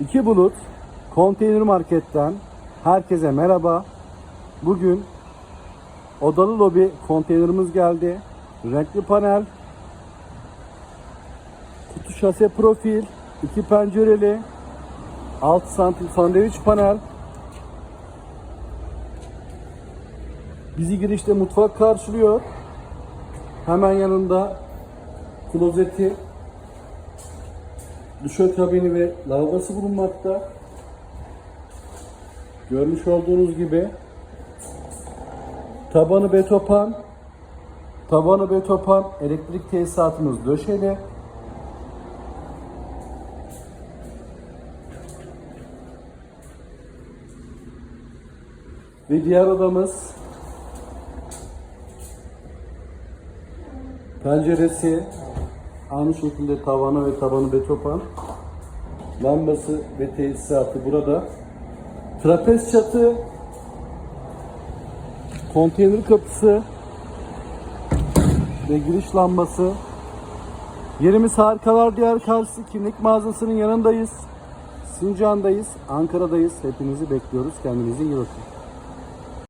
İki Bulut Konteyner Market'ten herkese merhaba. Bugün odalı lobi konteynerimiz geldi. Renkli panel, kutu şase profil, iki pencereli, 6 santim sandviç panel. Bizi girişte mutfak karşılıyor. Hemen yanında klozeti, duşakabini ve lavabosu bulunmakta. Görmüş olduğunuz gibi tabanı betopan, tabanı betopan elektrik tesisatımız döşeli. Ve diğer odamız penceresi aynı şekilde tavanı ve tabanı betopan lambası ve tesisatı burada. Trapez çatı konteyner kapısı ve giriş lambası. Yerimiz harikalar diğer karşısı kimlik mağazasının yanındayız. Sincan'dayız Ankara'dayız. Hepinizi bekliyoruz. Kendinize iyi bakın